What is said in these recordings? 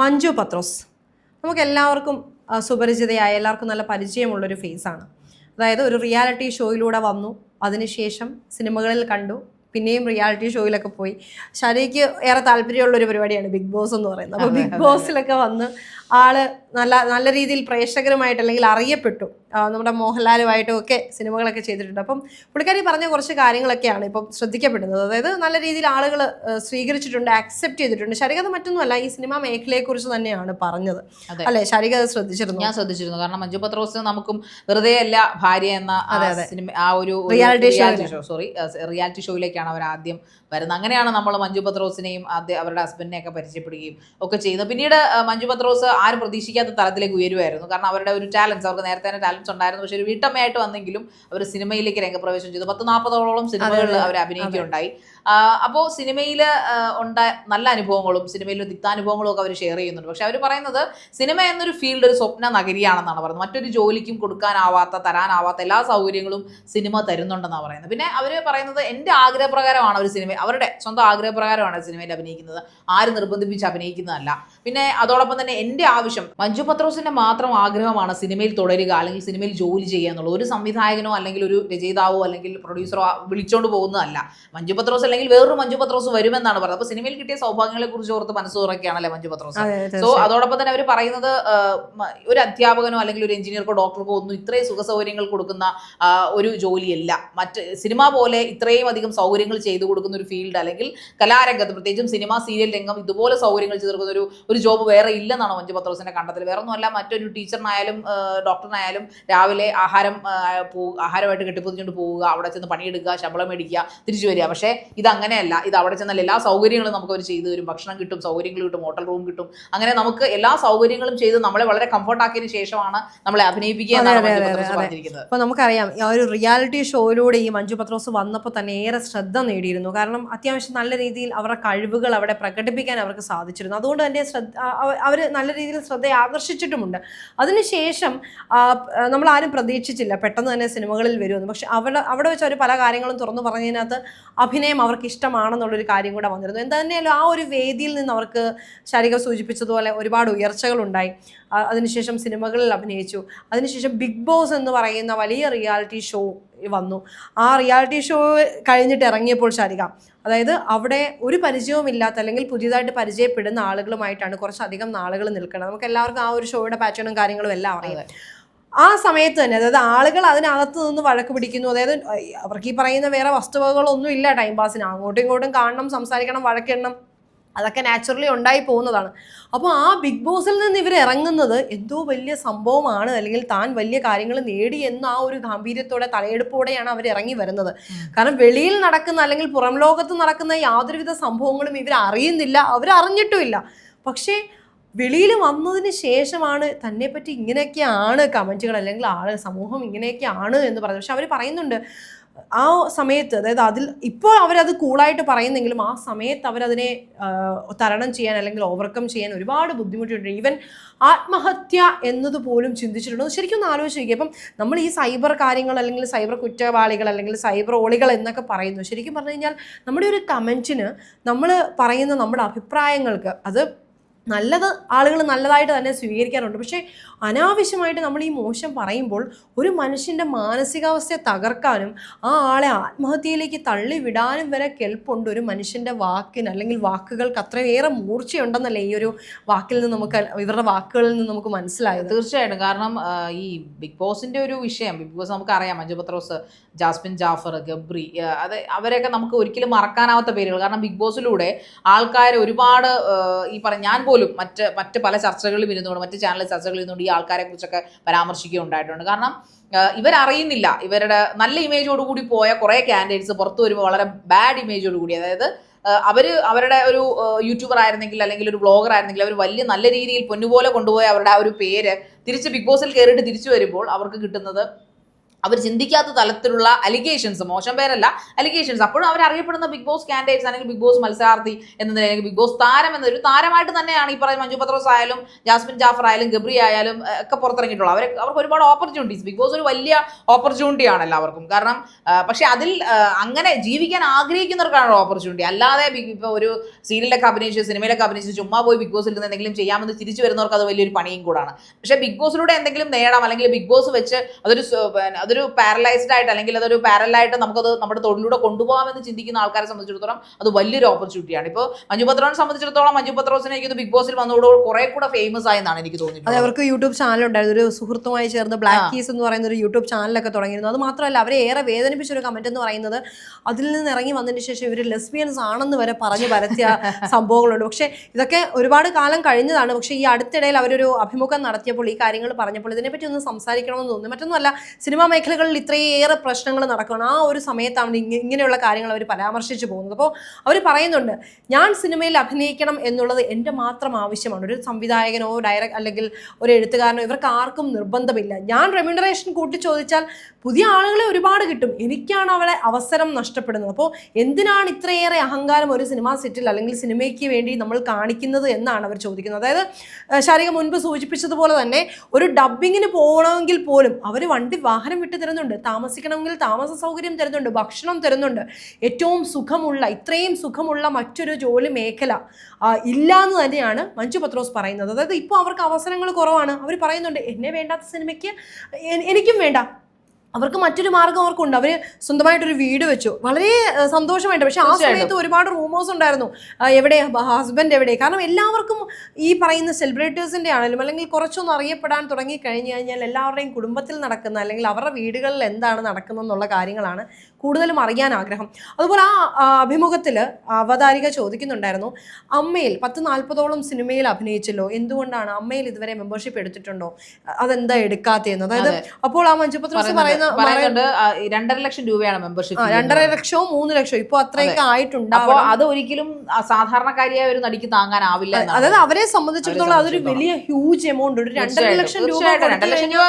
മഞ്ജു പത്രോസ്. നമുക്ക് എല്ലാവർക്കും സുപരിചിതയായ എല്ലാവർക്കും നല്ല പരിചയമുള്ളൊരു ഫേസാണ്. അതായത് ഒരു റിയാലിറ്റി ഷോയിലൂടെ വന്നു. അതിനുശേഷം സിനിമകളിൽ കണ്ടു. പിന്നെയും റിയാലിറ്റി ഷോയിലൊക്കെ പോയി. ശരിക്ക് ഏറെ താല്പര്യമുള്ള ഒരു പരിപാടിയാണ് ബിഗ് ബോസ് എന്ന് പറയുന്നത്. അപ്പോൾ ബിഗ് ബോസിലൊക്കെ വന്ന് ആൾ നല്ല നല്ല രീതിയിൽ പ്രേക്ഷകരുമായിട്ട് അല്ലെങ്കിൽ അറിയപ്പെട്ടു. നമ്മുടെ മോഹൻലാലുമായിട്ടും ഒക്കെ സിനിമകളൊക്കെ ചെയ്തിട്ടുണ്ട്. അപ്പം പുള്ളിക്കാരി പറഞ്ഞ കുറച്ച് കാര്യങ്ങളൊക്കെയാണ് ഇപ്പം ശ്രദ്ധിക്കപ്പെടുന്നത്. അതായത് നല്ല രീതിയിൽ ആളുകൾ സ്വീകരിച്ചിട്ടുണ്ട് ആക്സെപ്റ്റ് ചെയ്തിട്ടുണ്ട്. ശരികത മറ്റൊന്നുമല്ല ഈ സിനിമാ മേഖലയെക്കുറിച്ച് തന്നെയാണ് പറഞ്ഞത്. അല്ലെ? ശരികത ശ്രദ്ധിച്ചിരുന്നു. ഞാൻ ശ്രദ്ധിച്ചിരുന്നു. കാരണം മഞ്ജു പത്രോസ് നമുക്കും വെറുതെ അല്ല ഭാര്യ എന്ന സിനിമ ആ ഒരു റിയാലിറ്റി ഷോ സോറി റിയാലിറ്റി ഷോയിലേക്കാണ് അവർ ആദ്യം വരുന്നത്. അങ്ങനെയാണ് നമ്മൾ മഞ്ജു പത്രോസിനെയും ആദ്യം അവരുടെ ഹസ്ബൻഡിനെയൊക്കെ പരിചയപ്പെടുകയും ഒക്കെ ചെയ്യുന്നത്. പിന്നീട് മഞ്ജു പത്രോസ് ആരും പ്രതീക്ഷിക്കാത്ത തലത്തിലേക്ക് ഉയരുമായിരുന്നു കാരണം അവരുടെ ഒരു ടാലൻസ് അവർക്ക് നേരത്തെ തന്നെ ടാലൻസ് ഉണ്ടായിരുന്നു. പക്ഷേ ഒരു വീട്ടമ്മയായിട്ട് വന്നെങ്കിലും അവർ സിനിമയിലേക്ക് രംഗപ്രവേശം ചെയ്തു. പത്ത് നാൽപ്പതോളം സിനിമകളിൽ അവർ അഭിനയിക്കുകയുണ്ടായി. അപ്പോൾ സിനിമയിൽ ഉണ്ടായ നല്ല അനുഭവങ്ങളും സിനിമയിൽ ദിക്താനുഭവങ്ങളും ഒക്കെ അവർ ഷെയർ ചെയ്യുന്നുണ്ട്. പക്ഷെ അവർ പറയുന്നത് സിനിമ എന്നൊരു ഫീൽഡ് ഒരു സ്വപ്ന നഗരിയാണെന്നാണ് പറയുന്നത്. മറ്റൊരു ജോലിക്കും കൊടുക്കാനാവാത്ത തരാനാവാത്ത എല്ലാ സൗകര്യങ്ങളും സിനിമ തരുന്നുണ്ടെന്നാണ് പറയുന്നത്. പിന്നെ അവർ പറയുന്നത് എന്റെ ആഗ്രഹപ്രകാരമാണ് അവർ സിനിമ അവരുടെ സ്വന്തം ആഗ്രഹപ്രകാരമാണ് സിനിമയിൽ അഭിനയിക്കുന്നത്. ആരും നിർബന്ധിപ്പിച്ച് അഭിനയിക്കുന്നതല്ല. പിന്നെ അതോടൊപ്പം തന്നെ എന്റെ ആവശ്യം മഞ്ജു പത്രോസിന്റെ മാത്രം ആഗ്രഹമാണ് സിനിമയിൽ തുടരുക അല്ലെങ്കിൽ സിനിമയിൽ ജോലി ചെയ്യുക എന്നുള്ളത്. ഒരു സംവിധായകനോ അല്ലെങ്കിൽ ഒരു രചയിതാവോ അല്ലെങ്കിൽ പ്രൊഡ്യൂസറോ വിളിച്ചോണ്ട് പോകുന്നതല്ല. മഞ്ജു പത്രോസ് അല്ലെങ്കിൽ വേറൊരു മഞ്ജു പത്രോസ് വരുമെന്നാണ് പറയുന്നത്. അപ്പൊ സിനിമയിൽ കിട്ടിയ സൗഭാഗ്യങ്ങളെ കുറിച്ച് ഓർത്ത് മനസ്സ് തുറക്കുകയാണല്ലേ മഞ്ജു പത്രോസ്? സോ അതോടൊപ്പം തന്നെ അവർ പറയുന്നത് ഒരു അധ്യാപകനോ അല്ലെങ്കിൽ ഒരു എഞ്ചിനീയർക്കോ ഡോക്ടർക്കോ ഒന്നും ഇത്രയും സുഖ സൗകര്യങ്ങൾ കൊടുക്കുന്ന ഒരു ജോലിയല്ല. മറ്റ് സിനിമ പോലെ ഇത്രയും അധികം സൗകര്യങ്ങൾ ചെയ്തു കൊടുക്കുന്ന ഒരു ഫീൽഡ് അല്ലെങ്കിൽ കലാരംഗത്ത് പ്രത്യേകിച്ചും സിനിമ സീരിയൽ രംഗം ഇതുപോലെ സൗകര്യങ്ങൾ ചെയ്തു കൊടുക്കുന്ന ഒരു ഒരു ജോബ് വേറെ ഇല്ലെന്നാണ് മഞ്ജു പത്രോസിന്റെ കണ്ടെത്തൽ? വേറെ ഒന്നുമല്ല മറ്റൊരു ടീച്ചറിനായാലും ഡോക്ടറിനായാലും രാവിലെ ആഹാരം ആഹാരമായിട്ട് കെട്ടിപ്പൊതിച്ചുകൊണ്ട് പോവുക അവിടെ ചെന്ന് പണിയെടുക്കുക ശമ്പളം മേടിക്കുക തിരിച്ചു വരിക. പക്ഷേ ഇത് അങ്ങനെയല്ല ഇത് അവിടെ ചെന്നാൽ എല്ലാ സൗകര്യങ്ങളും നമുക്ക് അവർ ചെയ്തു തരും. ഭക്ഷണം കിട്ടും സൗകര്യങ്ങൾ കിട്ടും ഹോട്ടൽ റൂം കിട്ടും. അങ്ങനെ നമുക്ക് എല്ലാ സൗകര്യങ്ങളും ചെയ്ത് നമ്മളെ വളരെ കംഫർട്ട് ആക്കിയതിനു ശേഷമാണ് നമ്മളെ അഭിനയിപ്പിക്കുക എന്നാണ് മഞ്ജു അതെ, പത്രോസ് അതെ. പറഞ്ഞിരിക്കുന്നത്. അപ്പോൾ നമുക്കറിയാം ഒരു റിയാലിറ്റി ഷോയിലൂടെ ഈ മഞ്ജു പത്രോസ് വന്നപ്പോൾ തന്നെ ഏറെ ശ്രദ്ധ നേടിയിരുന്നു. കാരണം അത്യാവശ്യം നല്ല രീതിയിൽ അവരുടെ കഴിവുകൾ അവിടെ പ്രകടിപ്പിക്കാൻ അവർക്ക് സാധിച്ചിരുന്നു. അതുകൊണ്ട് തന്നെ ശ്രദ്ധ അവർ നല്ല രീതിയിൽ ശ്രദ്ധയെ ആകർഷിച്ചിട്ടുമുണ്ട്. അതിനുശേഷം നമ്മൾ ആരും പ്രതീക്ഷിച്ചില്ല പെട്ടെന്ന് തന്നെ സിനിമകളിൽ വരുമെന്ന്. പക്ഷെ അവിടെ അവിടെ വെച്ച് അവർ പല കാര്യങ്ങളും തുറന്നു പറഞ്ഞതിനകത്ത് അഭിനയം അവർക്ക് ഇഷ്ടമാണെന്നുള്ളൊരു കാര്യം കൂടെ വന്നിരുന്നു. എന്താ തന്നെയല്ലോ ആ ഒരു വേദിയിൽ നിന്ന് അവർക്ക് ശാരിക സൂചിപ്പിച്ചതുപോലെ ഒരുപാട് ഉയർച്ചകളുണ്ടായി. അതിനുശേഷം സിനിമകളിൽ അഭിനയിച്ചു. അതിനുശേഷം ബിഗ് ബോസ് എന്ന് പറയുന്ന വലിയ റിയാലിറ്റി ഷോ വന്നു. ആ റിയാലിറ്റി ഷോ കഴിഞ്ഞിട്ട് ഇറങ്ങിയപ്പോൾ ശാരിക അതായത് അവിടെ ഒരു പരിചയവുമില്ലാത്ത അല്ലെങ്കിൽ പുതിയതായിട്ട് പരിചയപ്പെടുന്ന ആളുകളുമായിട്ടാണ് കുറച്ചധികം നാളുകൾ നിൽക്കുന്നത്. നമുക്ക് എല്ലാവർക്കും ആ ഒരു ഷോയുടെ പാറ്റേണും കാര്യങ്ങളും എല്ലാം അറിയാം. ആ സമയത്ത് തന്നെ അതായത് ആളുകൾ അതിനകത്ത് നിന്ന് വഴക്ക് പിടിക്കുന്നു. അതായത് അവർക്ക് ഈ പറയുന്ന വേറെ വസ്തുവകകളൊന്നും ഇല്ല ടൈം പാസിന്. അങ്ങോട്ടും ഇങ്ങോട്ടും കാണണം സംസാരിക്കണം വഴക്കിടണം. അതൊക്കെ നാച്ചുറലി ഉണ്ടായി പോകുന്നതാണ്. അപ്പോൾ ആ ബിഗ് ബോസിൽ നിന്ന് ഇവർ ഇറങ്ങുന്നത് എന്തോ വലിയ സംഭവമാണ് അല്ലെങ്കിൽ താൻ വലിയ കാര്യങ്ങൾ നേടി എന്ന ആ ഒരു ഗാംഭീര്യത്തോടെ തലയെടുപ്പോടെയാണ് അവർ ഇറങ്ങി വരുന്നത്. കാരണം വെളിയിൽ നടക്കുന്ന അല്ലെങ്കിൽ പുറം ലോകത്ത് നടക്കുന്ന യാതൊരുവിധ സംഭവങ്ങളും ഇവർ അറിയുന്നില്ല അവർ അറിഞ്ഞിട്ടുമില്ല. പക്ഷേ വെളിയിൽ വന്നതിന് ശേഷമാണ് തന്നെപ്പറ്റി ഇങ്ങനെയൊക്കെയാണ് കമന്റുകൾ അല്ലെങ്കിൽ ആൾ സമൂഹം ഇങ്ങനെയൊക്കെയാണ് എന്ന് പറയുന്നത്. പക്ഷെ അവർ പറയുന്നുണ്ട് ആ സമയത്ത് അതായത് അതിൽ ഇപ്പോൾ അവരത് കൂളായിട്ട് പറയുന്നെങ്കിലും ആ സമയത്ത് അവരതിനെ തരണം ചെയ്യാൻ അല്ലെങ്കിൽ ഓവർകം ചെയ്യാൻ ഒരുപാട് ബുദ്ധിമുട്ടുണ്ട്. ഈവൻ ആത്മഹത്യ എന്നതുപോലും ചിന്തിച്ചിട്ടുണ്ട്. ശരിക്കും ഒന്ന് ആലോചിച്ച് നോക്കിയേ. അപ്പം നമ്മൾ ഈ സൈബർ കാര്യങ്ങൾ അല്ലെങ്കിൽ സൈബർ കുറ്റവാളികൾ അല്ലെങ്കിൽ സൈബർ ഓളികൾ എന്നൊക്കെ പറയുന്നു. ശരിക്കും പറഞ്ഞു കഴിഞ്ഞാൽ നമ്മുടെ ഒരു കമന്റിന് നമ്മൾ പറയുന്ന നമ്മുടെ അഭിപ്രായങ്ങൾക്ക് അത് നല്ലത് ആളുകൾ നല്ലതായിട്ട് തന്നെ സ്വീകരിക്കാറുണ്ട്. പക്ഷേ അനാവശ്യമായിട്ട് നമ്മൾ ഈ മോശം പറയുമ്പോൾ ഒരു മനുഷ്യന്റെ മാനസികാവസ്ഥയെ തകർക്കാനും ആ ആളെ ആത്മഹത്യയിലേക്ക് തള്ളിവിടാനും വരെ കെൽപ്പുണ്ട് ഒരു മനുഷ്യന്റെ വാക്കിന്. അല്ലെങ്കിൽ വാക്കുകൾക്ക് അത്രയേറെ മൂർച്ചയുണ്ടെന്നല്ലേ ഈ ഒരു വാക്കിൽ നിന്ന് നമുക്ക് ഇവരുടെ വാക്കുകളിൽ നിന്ന് നമുക്ക് മനസ്സിലായത്. തീർച്ചയായിട്ടും. കാരണം ഈ ബിഗ് ബോസിന്റെ ഒരു വിഷയം ബിഗ് ബോസ് നമുക്ക് അറിയാം മഞ്ജു പത്രോസ് ജാസ്മിൻ ജാഫർ ഗബ്രി അത് അവരെയൊക്കെ നമുക്ക് ഒരിക്കലും മറക്കാനാവാത്ത പേരുകൾ. കാരണം ബിഗ് ബോസിലൂടെ ആൾക്കാർ ഒരുപാട് ഈ പറഞ്ഞ ഞാൻ പോലും മറ്റ് മറ്റ് പല ചർച്ചകളിലും ഇരുന്നുകൊണ്ട് മറ്റ് ചാനൽ ചർച്ചകളിൽ ഇരുന്നുകൊണ്ട് ഈ ആൾക്കാരെ കുറിച്ചൊക്കെ പരാമർശിക്കുകയുണ്ടായിട്ടുണ്ട് കാരണം ആ, ഇവരറിയുന്നില്ല. ഇവരുടെ നല്ല ഇമേജോട് കൂടി പോയ കുറേ കാൻഡിഡേറ്റ്സ് പുറത്തു വരുമ്പോൾ വളരെ ബാഡ് ഇമേജോട് കൂടി. അതായത് അവർ അവർ അവരുടെ ഒരു യൂട്യൂബർ ആയിരുന്നെങ്കിൽ അല്ലെങ്കിൽ ഒരു ബ്ലോഗർ ആയിരുന്നെങ്കിൽ അവർ വലിയ നല്ല രീതിയിൽ പൊന്നുപോലെ കൊണ്ടുപോയ അവരുടെ ആ ഒരു പേര് തിരിച്ച് ബിഗ് ബോസിൽ കയറിയിട്ട് തിരിച്ചു വരുമ്പോൾ അവർക്ക് കിട്ടുന്നത് അവർ ചിന്തിക്കാത്ത തലത്തിലുള്ള അലിഗേഷൻസ് മോശം പേരല്ല അലിഗേഷൻസ് അപ്പോഴും അവർ അറിയപ്പെടുന്ന ബിഗ് ബോസ് കാൻഡിഡേറ്റ്സ് അല്ലെങ്കിൽ ബിഗ് ബോസ് മത്സരാർത്ഥി എന്ന നിലയിൽ ബിഗ് ബോസ് താരം എന്നൊരു താരമായിട്ട് തന്നെയാണ് ഈ പറയുന്ന മഞ്ജു പത്രോസ് ആയാലും ജാസ്മിൻ ജാഫർ ആയാലും ഗബ്രി ആയാലും ഒക്കെ പുറത്തിറങ്ങിയിട്ടുള്ളത്. അവർ അവർക്ക് ഒരുപാട് ഓപ്പർച്യൂണിറ്റീസ് ബിഗ് ബോസ് ഒരു വലിയ ഓപ്പർച്യൂണിറ്റി ആണ് എല്ലാവർക്കും. കാരണം പക്ഷേ അതിൽ അങ്ങനെ ജീവിക്കാൻ ആഗ്രഹിക്കുന്നവർക്കാണ് ഓപ്പർച്യൂണിറ്റി അല്ലാതെ ഇപ്പോൾ ഒരു സീരിയലൊക്കെ അഭിനയിച്ച് സിനിമയിലൊക്കെ അഭിനയിച്ച് ചുമ്മാ പോയി ബിഗ് ബോസിൽ നിന്ന് എന്തെങ്കിലും ചെയ്യാമെന്ന് തിരിച്ചു വരുന്നവർക്ക് അത് വലിയൊരു പണിയും കൂടാണ്. പക്ഷേ ബിഗ് ബോസിലൂടെ എന്തെങ്കിലും നേടാം അല്ലെങ്കിൽ ബിഗ് ബോസ് വെച്ച് അതൊരു പിന്നെ അതൊരു പാരലൈസ്ഡ് ആയിട്ട് അല്ലെങ്കിൽ അതൊരു പാരലായിട്ട് നമുക്കത് നമ്മുടെ തൊഴിലൂടെ കൊണ്ടുപോകാമെന്ന് ചിന്തിക്കുന്ന ആൾക്കാരെ സംബന്ധിച്ചിടത്തോളം അത് വലിയൊരു ഓപ്പർച്യൂണിറ്റിയാണ് ഇപ്പോൾ മഞ്ജു പത്രോനെ സംബന്ധിച്ചിടത്തോളം മഞ്ജു പത്രോസിനെ എനിക്ക് ബിഗ് ബോസിൽ വന്നതോടെ കുറെ കൂടെ ഫേമസ് ആയെന്നാണ് എനിക്ക് തോന്നിയത് അവർക്ക് യൂട്യൂബ് ചാനൽ ഉണ്ടായിരുന്നു. ഒരു സുഹൃത്തുമായി ചേർന്ന് ബ്ലാക്ക് കീസ് എന്ന് പറയുന്ന ഒരു യൂട്യൂബ് ചാനലൊക്കെ തുടങ്ങിയിരുന്നു. അത് മാത്രമല്ല അവരെ ഏറെ വേദനിപ്പിച്ച ഒരു കമന്റ് എന്ന് പറയുന്നത് അതിൽ നിന്ന് ഇറങ്ങി വന്നതിന് ശേഷം ഇവർ ലെസ്ബിയൻസ് ആണെന്ന് വരെ പറഞ്ഞു പരത്തിയ സംഭവങ്ങളുണ്ട്. പക്ഷേ ഇതൊക്കെ ഒരുപാട് കാലം കഴിഞ്ഞതാണ്. പക്ഷേ ഈ അടുത്തിടയിൽ അവരൊരു അഭിമുഖം നടത്തിയപ്പോൾ ഈ കാര്യങ്ങൾ പറഞ്ഞപ്പോൾ ഇതിനെപ്പറ്റി ഒന്ന് സംസാരിക്കണമെന്ന് തോന്നുന്നു. മറ്റൊന്നുമല്ല സിനിമാ മേഖലകളിൽ ഇത്രയേറെ പ്രശ്നങ്ങൾ നടക്കുകയാണ്. ആ ഒരു സമയത്താണ് ഇങ്ങനെ ഇങ്ങനെയുള്ള കാര്യങ്ങൾ അവർ പരാമർശിച്ചു പോകുന്നത്. അപ്പോൾ അവർ പറയുന്നുണ്ട് ഞാൻ സിനിമയിൽ അഭിനയിക്കണം എന്നുള്ളത് എന്റെ മാത്രം ആവശ്യമാണ്. ഒരു സംവിധായകനോ ഡയറക്ട് അല്ലെങ്കിൽ ഒരു എഴുത്തുകാരനോ ഇവർക്ക് ആർക്കും നിർബന്ധമില്ല. ഞാൻ റെമ്യൂണറേഷൻ കൂട്ടി ചോദിച്ചാൽ പുതിയ ആളുകളെ ഒരുപാട് കിട്ടും. എനിക്കാണ് അവളെ അവസരം നഷ്ടപ്പെടുന്നത്. അപ്പോൾ എന്തിനാണ് ഇത്രയേറെ അഹങ്കാരം ഒരു സിനിമാ സെറ്റിൽ അല്ലെങ്കിൽ സിനിമയ്ക്ക് വേണ്ടി നമ്മൾ കാണിക്കുന്നത് എന്നാണ് അവർ ചോദിക്കുന്നത്. അതായത് ശാരിക മുൻപ് സൂചിപ്പിച്ചതുപോലെ തന്നെ ഒരു ഡബ്ബിങ്ങിന് പോകണമെങ്കിൽ പോലും അവർ വണ്ടി വാഹനം വിട്ട് തരുന്നുണ്ട്. താമസിക്കണമെങ്കിൽ താമസ സൗകര്യം തരുന്നുണ്ട് ഭക്ഷണം തരുന്നുണ്ട്. ഏറ്റവും സുഖമുള്ള ഇത്രയും സുഖമുള്ള മറ്റൊരു ജോലി മേഖല ഇല്ല എന്ന് തന്നെയാണ് മഞ്ജു പത്രോസ് പറയുന്നത്. അതായത് ഇപ്പോൾ അവർക്ക് അവസരങ്ങൾ കുറവാണ്. അവർ പറയുന്നുണ്ട് എന്നെ വേണ്ടാത്ത സിനിമയ്ക്ക് എനിക്കും വേണ്ട. അവർക്ക് മറ്റൊരു മാർഗം അവർക്കുണ്ട്. അവർ സ്വന്തമായിട്ടൊരു വീട് വെച്ചു. വളരെ സന്തോഷമായിട്ട്. പക്ഷെ ആ സമയത്ത് ഒരുപാട് റൂമേഴ്സ് ഉണ്ടായിരുന്നു. എവിടെ ഹസ്ബൻഡ് എവിടെ? കാരണം എല്ലാവർക്കും ഈ പറയുന്ന സെലിബ്രിറ്റീസിന്റെ ആണെങ്കിലും അല്ലെങ്കിൽ കുറച്ചൊന്നും അറിയപ്പെടാൻ തുടങ്ങി കഴിഞ്ഞു കഴിഞ്ഞാൽ എല്ലാവരുടെയും കുടുംബത്തിൽ നടക്കുന്ന അല്ലെങ്കിൽ അവരുടെ വീടുകളിൽ എന്താണ് നടക്കുന്നതെന്നുള്ള കാര്യങ്ങളാണ് കൂടുതലും അറിയാൻ ആഗ്രഹം. അതുപോലെ ആ അഭിമുഖത്തിൽ അവതാരിക ചോദിക്കുന്നുണ്ടായിരുന്നു അമ്മയിൽ പത്ത് നാൽപ്പതോളം സിനിമയിൽ അഭിനയിച്ചല്ലോ എന്തുകൊണ്ടാണ് അമ്മയിൽ ഇതുവരെ മെമ്പർഷിപ്പ് എടുത്തിട്ടുണ്ടോ? അതെന്താ എടുക്കാത്തതെന്ന്? അതായത് അപ്പോൾ ആ മഞ്ജുപത്രോസ് പറയുന്ന രണ്ടര ലക്ഷം രൂപയാണ് മെമ്പർഷിപ്പ് രണ്ടര ലക്ഷവും മൂന്ന് ലക്ഷവും ഇപ്പൊ അത്രയൊക്കെ ആയിട്ടുണ്ടാവും. അത് ഒരിക്കലും സാധാരണക്കാരിയായ ഒരു നടിക്ക് താങ്ങാനാവില്ല അതായത് അവരെ സംബന്ധിച്ചിടത്തോളം അതൊരു വലിയ ഹ്യൂജ് എമൗണ്ട് ഒരു രണ്ടര ലക്ഷം രൂപ. രണ്ടര ലക്ഷം രൂപ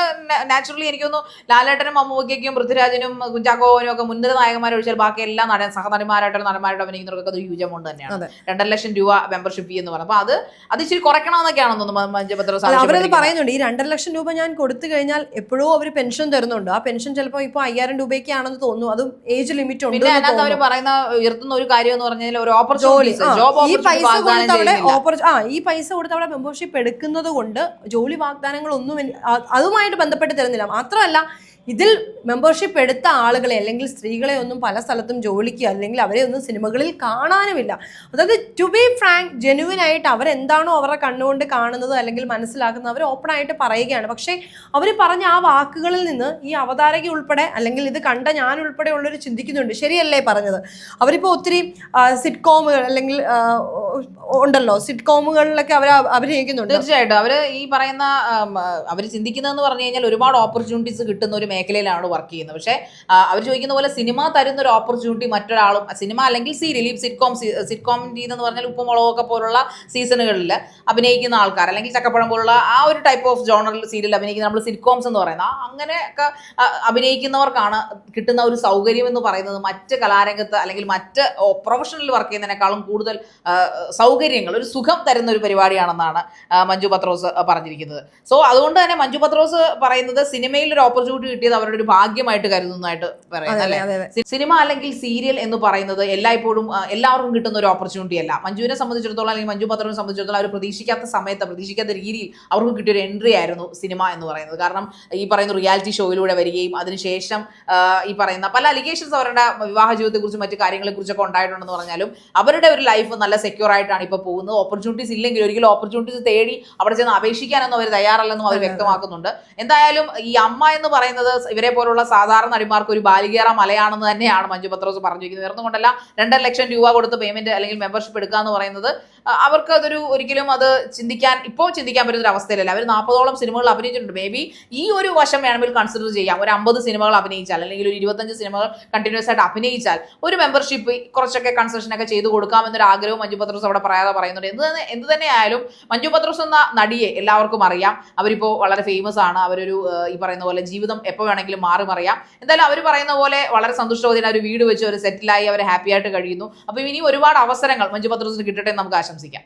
നാച്ചുറലി എനിക്കൊന്നും ലാലേട്ടനും അമ്മൂക്കും പൃഥ്വിരാജനും കുഞ്ചാക്കോവനും ഒക്കെ മുൻനിര നായകന്മാരെ ഒഴിച്ചാൽ ബാക്കി എല്ലാ നടൻ സഹനടിമാരായിട്ടുള്ള നടന്മാരായിട്ടും അഭിനയിക്കുന്നവർക്കൊക്കെ അത് ഹ്യൂജ് എമൗണ്ട് തന്നെയാണ്. രണ്ടര ലക്ഷം രൂപ മെമ്പർഷിപ്പ് ഫീ എന്ന് പറഞ്ഞു അപ്പൊ അത് അത് ഇച്ചിരി കുറയ്ക്കണമെന്നൊക്കെയാണെന്ന് തോന്നുന്നു മഞ്ജപത്ര അവരത് പറയുന്നുണ്ട്. ഈ രണ്ടര ലക്ഷം രൂപ ഞാൻ കൊടുത്തു കഴിഞ്ഞാൽ എപ്പോഴും അവർ പെൻഷൻ തരുന്നുണ്ട്. ആ പെൻഷൻ ചിലപ്പോൾ ഇപ്പോൾ അയ്യായിരം രൂപയ്ക്കാണെന്ന് തോന്നുന്നു. അതും ഏജ് ലിമിറ്റ് ഉണ്ട് പിന്നെ അതിനകത്ത് അവർ പറയുന്ന ഉയർത്തുന്ന ഒരു കാര്യം എന്ന് പറഞ്ഞാൽ ഒരു ആ, ഈ പൈസ ഓപ്പർച്യൂണിറ്റി വാഗ്ദാനം കൊടുത്ത് അവിടെ ആ ഈ പൈസ കൊടുത്ത് അവിടെ മെമ്പർഷിപ്പ് എടുക്കുന്നത് കൊണ്ട് ജോലി വാഗ്ദാനങ്ങളൊന്നും അതുമായിട്ട് ബന്ധപ്പെട്ട് തരുന്നില്ല. മാത്രമല്ല ഇതിൽ മെമ്പർഷിപ്പ് എടുത്ത ആളുകളെ അല്ലെങ്കിൽ സ്ത്രീകളെ ഒന്നും പല സ്ഥലത്തും ജോലിക്ക് അല്ലെങ്കിൽ അവരെ ഒന്നും സിനിമകളിൽ കാണാനുമില്ല. അതായത് ടു ബി ഫ്രാങ്ക് ജെനുവിൻ ആയിട്ട് അവരെന്താണോ അവരുടെ കണ്ണുകൊണ്ട് കാണുന്നത് അല്ലെങ്കിൽ മനസ്സിലാക്കുന്നത് അവർ ഓപ്പൺ ആയിട്ട് പറയുകയാണ്. പക്ഷേ അവർ പറഞ്ഞ ആ വാക്കുകളിൽ നിന്ന് ഈ അവതാരക ഉൾപ്പെടെ അല്ലെങ്കിൽ ഇത് കണ്ട ഞാൻ ഉൾപ്പെടെ ഉള്ളവർ ചിന്തിക്കുന്നുണ്ട്. ശരിയല്ലേ പറഞ്ഞത്? അവരിപ്പോൾ ഒത്തിരി സിറ്റ്കോമുകൾ അല്ലെങ്കിൽ ഉണ്ടല്ലോ സിറ്റ്കോമുകളിലൊക്കെ അവർ അഭിനയിക്കുന്നുണ്ട്. തീർച്ചയായിട്ടും. അവർ ഈ പറയുന്ന അവർ ചിന്തിക്കുന്നതെന്ന് പറഞ്ഞു കഴിഞ്ഞാൽ ഒരുപാട് ഓപ്പർച്യൂണിറ്റീസ് കിട്ടുന്ന ഒരു മേഖലയിലാണ് വർക്ക് ചെയ്യുന്നത്. പക്ഷേ അവർ ചോദിക്കുന്ന പോലെ സിനിമ തരുന്ന ഒരു ഓപ്പർച്യൂണിറ്റി മറ്റൊരാളും സിനിമ അല്ലെങ്കിൽ സീരിയൽ ഈ സിറ്റ്കോം സിറ്റ്കോം എന്ന് പറഞ്ഞാൽ ഉപ്പുമുളകൊക്കെ പോലുള്ള സീസണുകളിൽ അഭിനയിക്കുന്ന ആൾക്കാർ അല്ലെങ്കിൽ ചക്കപ്പഴം പോലുള്ള ആ ഒരു ടൈപ്പ് ഓഫ് ജോണറിൽ സീരിയൽ അഭിനയിക്കുന്ന നമ്മൾ സിറ്റ്കോംസ് എന്ന് പറയുന്ന അങ്ങനെ അങ്ങനെയൊക്കെ അഭിനയിക്കുന്നവർക്കാണ് കിട്ടുന്ന ഒരു സൗകര്യം എന്ന് പറയുന്നത് മറ്റ് കലാരംഗത്ത് അല്ലെങ്കിൽ മറ്റ് പ്രൊഫഷണൽ വർക്ക് ചെയ്യുന്നതിനേക്കാളും കൂടുതൽ സൗകര്യങ്ങൾ ഒരു സുഖം തരുന്ന ഒരു പരിപാടിയാണെന്നാണ് മഞ്ജു പത്രോസ് പറഞ്ഞിരിക്കുന്നത്. സോ അതുകൊണ്ട് തന്നെ മഞ്ജു പത്രോസ് പറയുന്നത് സിനിമയിൽ ഒരു ഓപ്പർച്യൂണിറ്റി കിട്ടിയത് അവരുടെ ഒരു ഭാഗ്യമായിട്ട് കരുതുന്നതായിട്ട് പറയാം അല്ലെ? സിനിമ അല്ലെങ്കിൽ സീരിയൽ എന്ന് പറയുന്നത് എല്ലായ്പ്പോഴും എല്ലാവർക്കും കിട്ടുന്ന ഒരു ഓപ്പർച്യൂണിറ്റി അല്ല. മഞ്ജുവിനെ സംബന്ധിച്ചിടത്തോളം അല്ലെങ്കിൽ മഞ്ജു പത്രനെ സംബന്ധിച്ചിടത്തോളം അവർ പ്രതീക്ഷിക്കാത്ത സമയത്ത് പ്രതീക്ഷിക്കാത്ത രീതിയിൽ അവർക്ക് കിട്ടിയൊരു എൻട്രി ആയിരുന്നു സിനിമ എന്ന് പറയുന്നത്. കാരണം ഈ പറയുന്ന റിയാലിറ്റി ഷോയിലൂടെ വരികയും അതിനുശേഷം ഈ പറയുന്ന പല അലിഗേഷൻസ് അവരുടെ വിവാഹ ജീവിതത്തെക്കുറിച്ചും മറ്റു കാര്യങ്ങളെക്കുറിച്ചൊക്കെ ഉണ്ടായിട്ടുണ്ടെന്ന് പറഞ്ഞാലും അവരുടെ ഒരു ലൈഫ് നല്ല സെക്യൂർ ആയിട്ടാണ് ഇപ്പോൾ പോകുന്നത്. ഓപ്പർച്യൂണിറ്റീസ് ഇല്ലെങ്കിൽ ഒരിക്കലും ഓപ്പർച്യൂണിറ്റീസ് തേടി അവിടെ ചെന്ന് അപേക്ഷിക്കാനൊന്നും അവർ തയ്യാറല്ലെന്നും അവർ വ്യക്തമാക്കുന്നുണ്ട്. എന്തായാലും ഈ അമ്മ എന്ന് പറയുന്നത് ഇവരെ പോലുള്ള സാധാരണ നടിമാർക്ക് ഒരു ബാലികേറ മലയാണെന്ന് തന്നെയാണ് മഞ്ജു പത്രോസ് പറഞ്ഞിരിക്കുന്നത്. വേറൊന്നും കൊണ്ടല്ല രണ്ടര ലക്ഷം രൂപ കൊടുത്ത് പേയ്മെന്റ് അല്ലെങ്കിൽ മെമ്പർഷിപ്പ് എടുക്കുക എന്ന് പറയുന്നത് അവർക്ക് അതൊരു ഒരിക്കലും അത് ചിന്തിക്കാൻ ഇപ്പോൾ ചിന്തിക്കാൻ പറ്റുന്ന ഒരു അവസ്ഥയിലല്ല. അവർ നാൽപ്പതോളം സിനിമകൾ അഭിനയിച്ചിട്ടുണ്ട്. മേ ബി ഈ ഒരു വശം വേണമെങ്കിൽ കൺസിഡർ ചെയ്യാം. ഒരു അമ്പത് സിനിമകൾ അഭിനയിച്ചാൽ അല്ലെങ്കിൽ ഒരു ഇരുപത്തഞ്ച് സിനിമകൾ കണ്ടിന്യൂസ് ആയിട്ട് അഭിനയിച്ചാൽ ഒരു മെമ്പർഷിപ്പ് കുറച്ചൊക്കെ കൺസെഷൻ ഒക്കെ ചെയ്ത് കൊടുക്കാമെന്നൊരു ആഗ്രഹവും മഞ്ജു പത്രോസ് അവിടെ പറയാതെ പറയുന്നുണ്ട്. എന്ത് തന്നെ എന്ത് തന്നെ ആയാലും മഞ്ജു പത്രോസ് എന്ന നടിയെ എല്ലാവർക്കും അറിയാം. അവരിപ്പോൾ വളരെ ഫേമസ് ആണ്. അവരൊരു ഈ പറയുന്ന പോലെ ജീവിതം എപ്പോൾ വേണമെങ്കിലും മാറി മറിയാം. എന്തായാലും അവർ പറയുന്ന പോലെ വളരെ സന്തുഷ്ടവതിന് അവർ വീട് വെച്ച് അവർ സെറ്റിലായി അവർ ഹാപ്പി ആയിട്ട് കഴിയുന്നു. അപ്പോൾ ഇനി ഒരുപാട് അവസരങ്ങൾ മഞ്ജു പത്രോസിന് കിട്ടട്ടെ നമുക്ക് ആശംസിക്കാം.